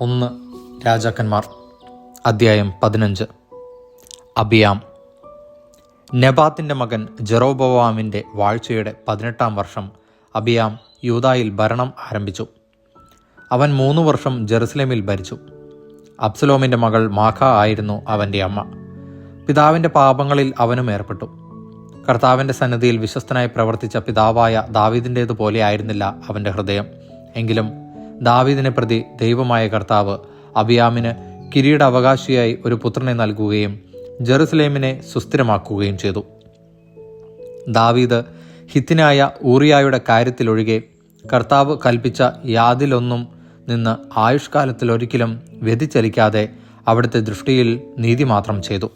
ഒന്ന് രാജാക്കന്മാർ അദ്ധ്യായം പതിനഞ്ച്. അബിയാം. നെബാത്തിന്റെ മകൻ ജെറോബോവാമിന്റെ വാഴ്ചയുടെ പതിനെട്ടാം വർഷം അബിയാം യൂതായിൽ ഭരണം ആരംഭിച്ചു. അവൻ മൂന്ന് വർഷം ജെറുസലേമിൽ ഭരിച്ചു. അബ്സലോമിന്റെ മകൾ മാഖ ആയിരുന്നു അവന്റെ അമ്മ. പിതാവിന്റെ പാപങ്ങളിൽ അവനും ഏർപ്പെട്ടു. കർത്താവിന്റെ സന്നദ്ധിയിൽ വിശ്വസ്തനായി പ്രവർത്തിച്ച പിതാവായ ദാവീദിന്റേതുപോലെ ആയിരുന്നില്ല അവന്റെ ഹൃദയം. എങ്കിലും ദാവീദിനെ പ്രതി ദൈവമായ കർത്താവ് അബിയാമിന് കിരീട അവകാശിയായി ഒരു പുത്രനെ നൽകുകയും ജെറുസലേമിനെ സുസ്ഥിരമാക്കുകയും ചെയ്തു. ദാവീദ് ഹിത്തിനായ ഊറിയായുടെ കാര്യത്തിലൊഴികെ കർത്താവ് കൽപ്പിച്ച യാതിലൊന്നും നിന്ന് ആയുഷ്കാലത്തിൽ ആയുഷ്കാലത്തിലൊരിക്കലും വ്യതിചലിക്കാതെ അവിടുത്തെ ദൃഷ്ടിയിൽ നീതി മാത്രം ചെയ്തു.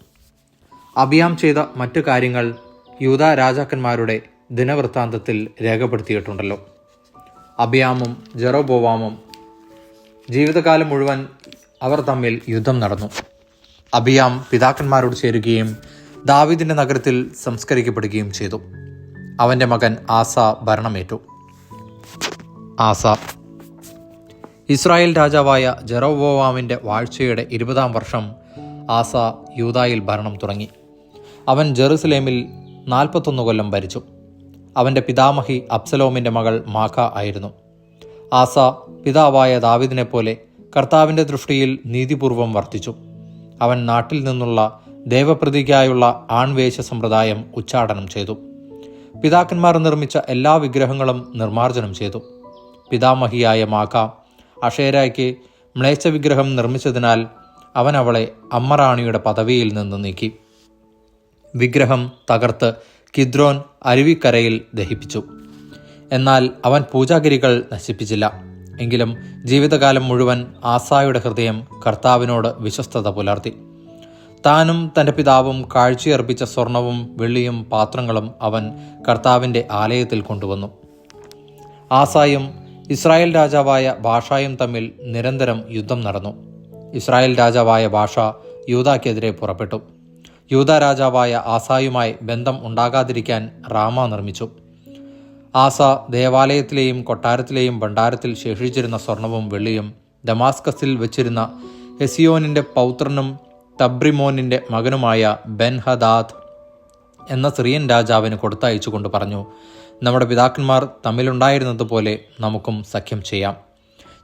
അബിയാം ചെയ്ത മറ്റു കാര്യങ്ങൾ യൂത രാജാക്കന്മാരുടെ ദിനവൃത്താന്തത്തിൽ രേഖപ്പെടുത്തിയിട്ടുണ്ടല്ലോ. അബിയാമും ജെറോബോവാമും ജീവിതകാലം മുഴുവൻ അവർ തമ്മിൽ യുദ്ധം നടന്നു. അബിയാം പിതാക്കന്മാരോട് ചേരുകയും ദാവിദിന്റെ നഗരത്തിൽ സംസ്കരിക്കപ്പെടുകയും ചെയ്തു. അവന്റെ മകൻ ആസ ഭരണമേറ്റു. ആസ ഇസ്രായേൽ രാജാവായ ജെറോബോവാമിന്റെ വാഴ്ചയുടെ ഇരുപതാം വർഷം ആസ യൂതായിൽ ഭരണം തുടങ്ങി. അവൻ ജെറുസലേമിൽ നാൽപ്പത്തൊന്ന് കൊല്ലം ഭരിച്ചു. അവന്റെ പിതാമഹി അബ്സലോമിന്റെ മകൾ മാഖ ആയിരുന്നു. ആസ പിതാവായ ദാവിദിനെ പോലെ കർത്താവിന്റെ ദൃഷ്ടിയിൽ നീതിപൂർവം വർത്തിച്ചു. അവൻ നാട്ടിൽ നിന്നുള്ള ദേവപ്രതിക്കായുള്ള ആൺവേശ സമ്പ്രദായം ഉച്ചാടനം ചെയ്തു. പിതാക്കന്മാർ നിർമ്മിച്ച എല്ലാ വിഗ്രഹങ്ങളും നിർമ്മാർജനം ചെയ്തു. പിതാമഹിയായ മാഖ അഷേരായ്ക്ക് മ്ലേച്ഛ വിഗ്രഹം നിർമ്മിച്ചതിനാൽ അവൻ അവളെ അമ്മറാണിയുടെ പദവിയിൽ നിന്ന് നീക്കി. വിഗ്രഹം തകർത്ത് കിദ്രോൻ അരുവിക്കരയിൽ ദഹിപ്പിച്ചു. എന്നാൽ അവൻ പൂജാഗിരികൾ നശിപ്പിച്ചില്ല. എങ്കിലും ജീവിതകാലം മുഴുവൻ ആസായുടെ ഹൃദയം കർത്താവിനോട് വിശ്വസ്തത പുലർത്തി. താനും തന്റെ പിതാവും കാഴ്ചയർപ്പിച്ച സ്വർണവും വെള്ളിയും പാത്രങ്ങളും അവൻ കർത്താവിന്റെ ആലയത്തിൽ കൊണ്ടുവന്നു. ആസായും ഇസ്രായേൽ രാജാവായ ഭാഷായും തമ്മിൽ നിരന്തരം യുദ്ധം നടന്നു. ഇസ്രായേൽ രാജാവായ ഭാഷ യൂതാക്കെതിരെ പുറപ്പെട്ടു. യൂത രാജാവായ ആസായുമായി ബന്ധം ഉണ്ടാകാതിരിക്കാൻ റാമ നിർമ്മിച്ചു. ആസ ദേവാലയത്തിലെയും കൊട്ടാരത്തിലെയും ഭണ്ഡാരത്തിൽ ശേഷിച്ചിരുന്ന സ്വർണവും വെള്ളിയും ഡമാസ്കസിൽ വെച്ചിരുന്ന ഹെസിയോനിന്റെ പൗത്രനും തബ്രിമോനിന്റെ മകനുമായ ബെൻഹദാദ് എന്ന സിറിയൻ രാജാവിന് കൊടുത്തയച്ചുകൊണ്ട് പറഞ്ഞു നമ്മുടെ പിതാക്കന്മാർ തമ്മിലുണ്ടായിരുന്നതുപോലെ നമുക്കും സഖ്യം ചെയ്യാം.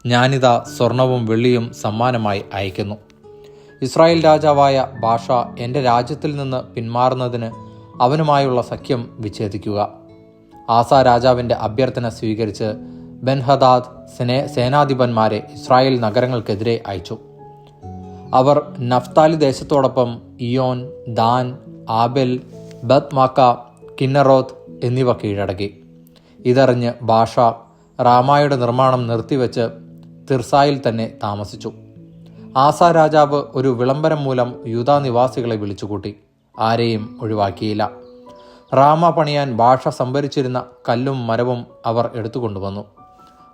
ഞാനിതാ സ്വർണവും വെള്ളിയും സമ്മാനമായി അയക്കുന്നു ഇസ്രായേൽ രാജാവായ ഭാഷ എന്റെ രാജ്യത്തിൽ നിന്ന് പിന്മാറുന്നതിന് അവനുമായുള്ള സഖ്യം വിച്ഛേദിക്കുക. ആസ രാജാവിന്റെ അഭ്യർത്ഥന സ്വീകരിച്ച് ബെൻഹദാദ് സേന സേനാധിപന്മാരെ ഇസ്രായേൽ നഗരങ്ങൾക്കെതിരെ അയച്ചു. അവർ Naphtali ദേശത്തോടൊപ്പം Ijon Dan Abel Beth Maacah Kinnereth എന്നിവ കീഴടക്കി. ഇതറിഞ്ഞ് ഭാഷ റാമായുടെ നിർമ്മാണം നിർത്തിവെച്ച് തിർസായിൽ തന്നെ താമസിച്ചു. ആസ രാജാവ് ഒരു വിളംബരം മൂലം യൂതാ നിവാസികളെ വിളിച്ചുകൂട്ടി. ആരെയും ഒഴിവാക്കിയില്ല. റാമ പണിയാൻ ഭാഷ സംഭരിച്ചിരുന്ന കല്ലും മരവും അവർ എടുത്തുകൊണ്ടുവന്നു.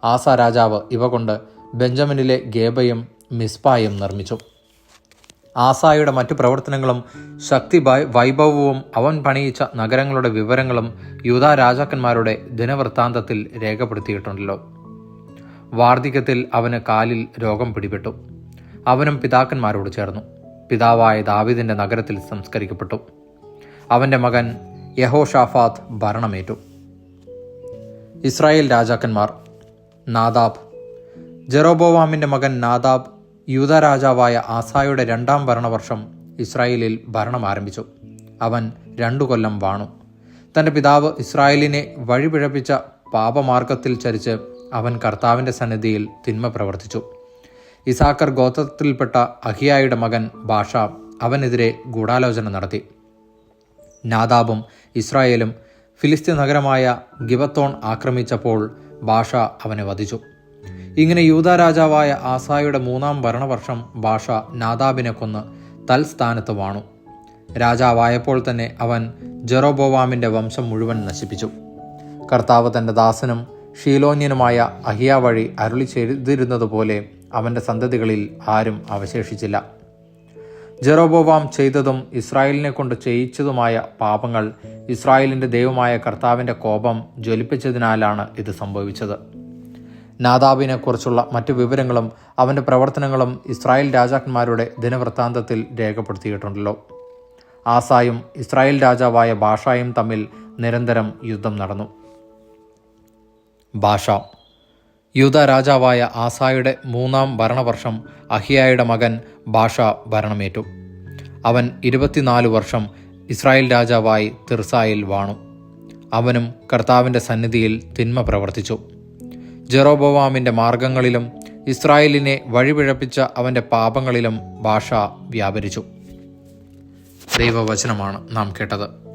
ആസ രാജാവ് ഇവ കൊണ്ട് ബെഞ്ചമിനിലെ ഗേബയും മിസ്പായും നിർമ്മിച്ചു. ആസായുടെ മറ്റു പ്രവർത്തനങ്ങളും ശക്തി വൈഭവവും അവൻ പണിയിച്ച നഗരങ്ങളുടെ വിവരങ്ങളും യൂതാ രാജാക്കന്മാരുടെ ദിനവൃത്താന്തത്തിൽ രേഖപ്പെടുത്തിയിട്ടുണ്ടല്ലോ. വാർദ്ധക്യത്തിൽ അവന് കാലിൽ രോഗം പിടിപെട്ടു. അവനും പിതാക്കന്മാരോട് ചേർന്നു. പിതാവായ ദാവിദിന്റെ നഗരത്തിൽ സംസ്കരിക്കപ്പെട്ടു. അവന്റെ മകൻ യഹോഷാഫാത്ത് ഭരണമേറ്റു. ഇസ്രായേൽ രാജാക്കന്മാർ നാദാബ്. ജെറോബോവാമിന്റെ മകൻ നാദാബ് യൂത രാജാവായ ആസായുടെ രണ്ടാം ഭരണവർഷം ഇസ്രായേലിൽ ഭരണം ആരംഭിച്ചു. അവൻ രണ്ടു കൊല്ലം വാണു. തന്റെ പിതാവ് ഇസ്രായേലിനെ വഴിപിഴപ്പിച്ച പാപമാർഗത്തിൽ ചരിച്ച് അവൻ കർത്താവിന്റെ സന്നിധിയിൽ തിന്മ പ്രവർത്തിച്ചു. ഇസാക്കർ ഗോത്രത്തിൽപ്പെട്ട അഹിയായുടെ മകൻ ബാഷ അവനെതിരെ ഗൂഢാലോചന നടത്തി. നാദാബും ഇസ്രായേലും ഫിലിസ്തീൻ നഗരമായ ഗിബത്തോൺ ആക്രമിച്ചപ്പോൾ ബാഷ അവനെ വധിച്ചു. ഇങ്ങനെ യൂത രാജാവായ ആസായുടെ മൂന്നാം ഭരണവർഷം ബാഷ നാദാബിനെ കൊന്ന് തൽസ്ഥാനത്ത് വാണു. രാജാവായപ്പോൾ തന്നെ അവൻ ജെറോബോവാമിന്റെ വംശം മുഴുവൻ നശിപ്പിച്ചു. കർത്താവ് തന്റെ ദാസനും ഷീലോന്യനുമായ അഹിയ വഴി അരുളി ചെയ്തിരുന്നതുപോലെ അവന്റെ സന്തതികളിൽ ആരും അവശേഷിച്ചില്ല. ജെറോബോവാം ചെയ്തതും ഇസ്രായേലിനെ കൊണ്ട് ചെയ്യിച്ചതുമായ പാപങ്ങൾ ഇസ്രായേലിന്റെ ദൈവമായ കർത്താവിന്റെ കോപം ജ്വലിപ്പിച്ചതിനാലാണ് ഇത് സംഭവിച്ചത്. നാദാബിനെക്കുറിച്ചുള്ള മറ്റു വിവരങ്ങളും അവന്റെ പ്രവർത്തനങ്ങളും ഇസ്രായേൽ രാജാക്കന്മാരുടെ ദിനവൃത്താന്തത്തിൽ രേഖപ്പെടുത്തിയിട്ടുണ്ടല്ലോ. ആസായും ഇസ്രായേൽ രാജാവായ ഭാഷായും തമ്മിൽ നിരന്തരം യുദ്ധം നടന്നു. ഭാഷ യൂത രാജാവായ ആസായുടെ മൂന്നാം ഭരണവർഷം അഹിയായുടെ മകൻ ഭാഷ ഭരണമേറ്റു. അവൻ ഇരുപത്തിനാല് വർഷം ഇസ്രായേൽ രാജാവായി തിർസായിൽ വാണു. അവനും കർത്താവിന്റെ സന്നിധിയിൽ തിന്മ പ്രവർത്തിച്ചു. ജെറോബോവാമിന്റെ മാർഗങ്ങളിലും ഇസ്രായേലിനെ വഴിപിഴപ്പിച്ച അവന്റെ പാപങ്ങളിലും ഭാഷ വ്യാപരിച്ചു. ദൈവവചനമാണ് നാം കേട്ടത്.